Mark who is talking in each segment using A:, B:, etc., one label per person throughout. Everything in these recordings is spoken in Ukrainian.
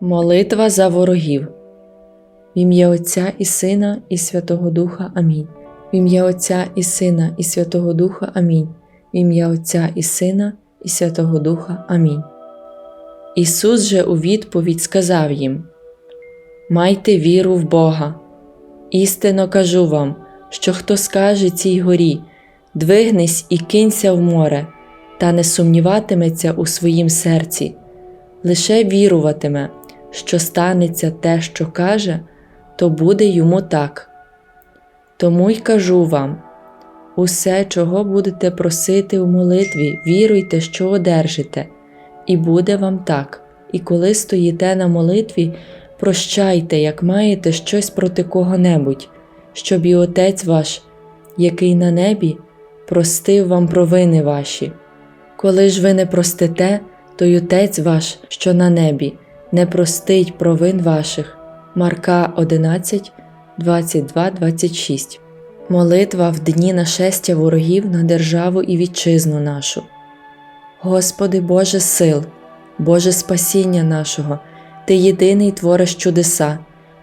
A: Молитва за ворогів. В ім'я Отця і Сина, і Святого Духа. Амінь. В ім'я Отця і Сина, і Святого Духа. Амінь. В ім'я Отця і Сина, і Святого Духа. Амінь. Ісус же у відповідь сказав їм: Майте віру в Бога. Істинно кажу вам, що хто скаже цій горі, двигнись і кинься в море, та не сумніватиметься у своїм серці, лише віруватиме, що станеться те, що каже, то буде йому так. Тому й кажу вам усе, чого будете просити у молитві, віруйте, що одержите, і буде вам так. І коли стоїте на молитві, прощайте, як маєте щось проти кого-небудь, щоб і Отець ваш, який на небі, простив вам провини ваші. Коли ж ви не простите, то й Отець ваш, що на небі, не простить провин ваших. Марка 11, 22, 26 Молитва в дні нашестя ворогів на державу і вітчизну нашу. Господи Боже сил, Боже спасіння нашого, Ти єдиний твориш чудеса,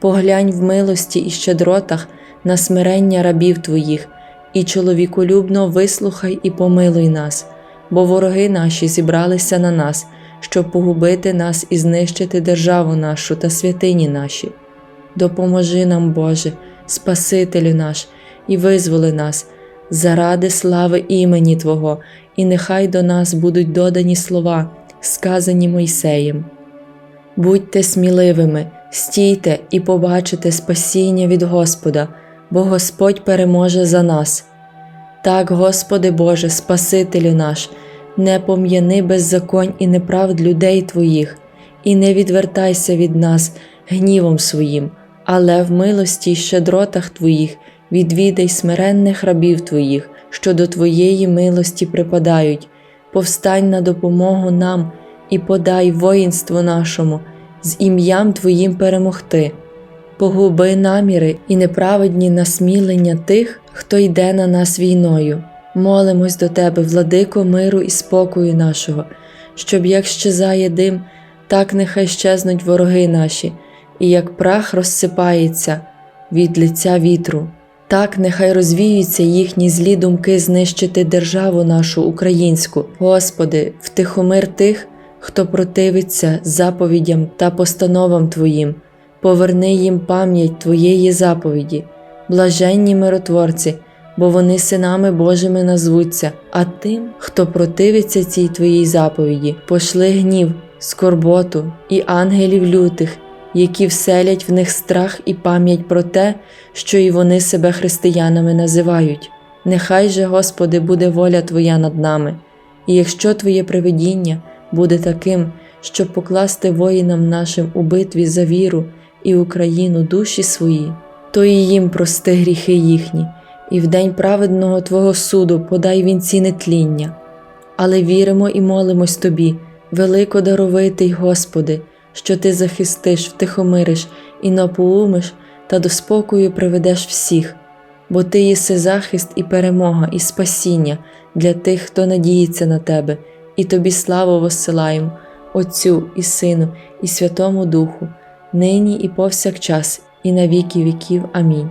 A: поглянь в милості і щедротах на смирення рабів Твоїх, і чоловіколюбно вислухай і помилуй нас, бо вороги наші зібралися на нас, щоб погубити нас і знищити державу нашу та святині наші. Допоможи нам, Боже, Спасителю наш, і визволи нас заради слави імені Твого, і нехай до нас будуть додані слова, сказані Мойсеєм. Будьте сміливими, стійте і побачите спасіння від Господа, бо Господь переможе за нас. Так, Господи Боже, Спасителю наш, не пом'яни беззаконь і неправд людей Твоїх, і не відвертайся від нас гнівом своїм, але в милості й щедротах Твоїх відвідай смиренних рабів Твоїх, що до Твоєї милості припадають, повстань на допомогу нам і подай воїнству нашому, з ім'ям Твоїм перемогти. Погуби наміри і неправедні насмілення тих, хто йде на нас війною. Молимось до Тебе, владико миру і спокою нашого, щоб як щезає дим, так нехай щезнуть вороги наші, і як прах розсипається від лиця вітру, так нехай розвіються їхні злі думки знищити державу нашу українську, Господи, втихомир тих, хто противиться заповідям та постановам Твоїм, поверни їм пам'ять Твоєї заповіді, блаженні миротворці, бо вони синами Божими назвуться, а тим, хто противиться цій Твоїй заповіді, пошли гнів, скорботу і ангелів лютих, які вселять в них страх і пам'ять про те, що і вони себе християнами називають. Нехай же, Господи, буде воля Твоя над нами, і якщо Твоє привидіння буде таким, щоб покласти воїнам нашим у битві за віру і Україну душі свої, то і їм прости гріхи їхні, і в день праведного Твого суду подай вінці нетління. Але віримо і молимось Тобі, велико даровитий, Господи, що Ти захистиш, втихомириш і напоумиш та до спокою приведеш всіх, бо Ти єси захист і перемога, і спасіння для тих, хто надіється на Тебе, і Тобі славу воссилаємо, Отцю і Сину, і Святому Духу, нині і повсякчас, і на віки віків. Амінь.